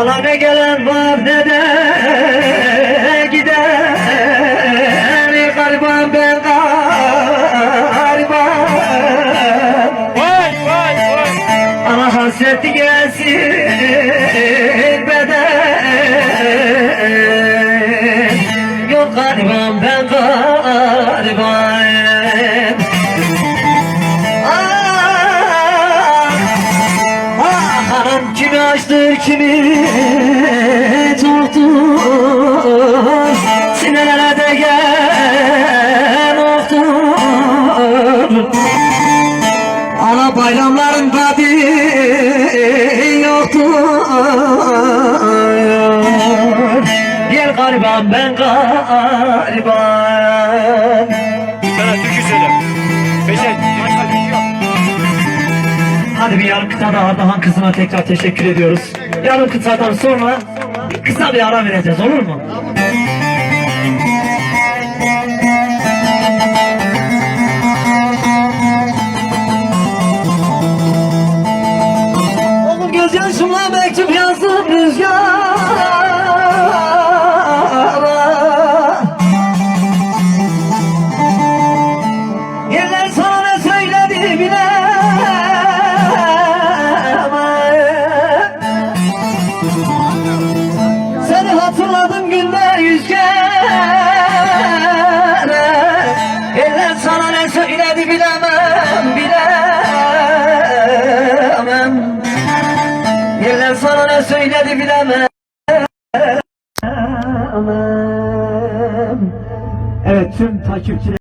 Ana ne gelen var ne de gider Gariban ben gariban Vay vay vay. Ana hasreti gelsin beden Yok gariban ben gariban anam kimi açtır kimi tuttur Sinelere de gel oktur Ana bayramların tadı yoktur Gel gariban ben gariban Sana türkü söyle. Beşer. Başka türkü yok. Hadi bir yarım kıta daha Ardahan kızına tekrar teşekkür ediyoruz. Yarım kıtadan sonra kısa bir ara vereceğiz olur mu? Oğlum gözyaşımla mektup yazdım rüzgara kere Yerler sana ne söyledi bilemem bilemem. Yerler sana ne söyledi bilemem. Evet tüm takipçiler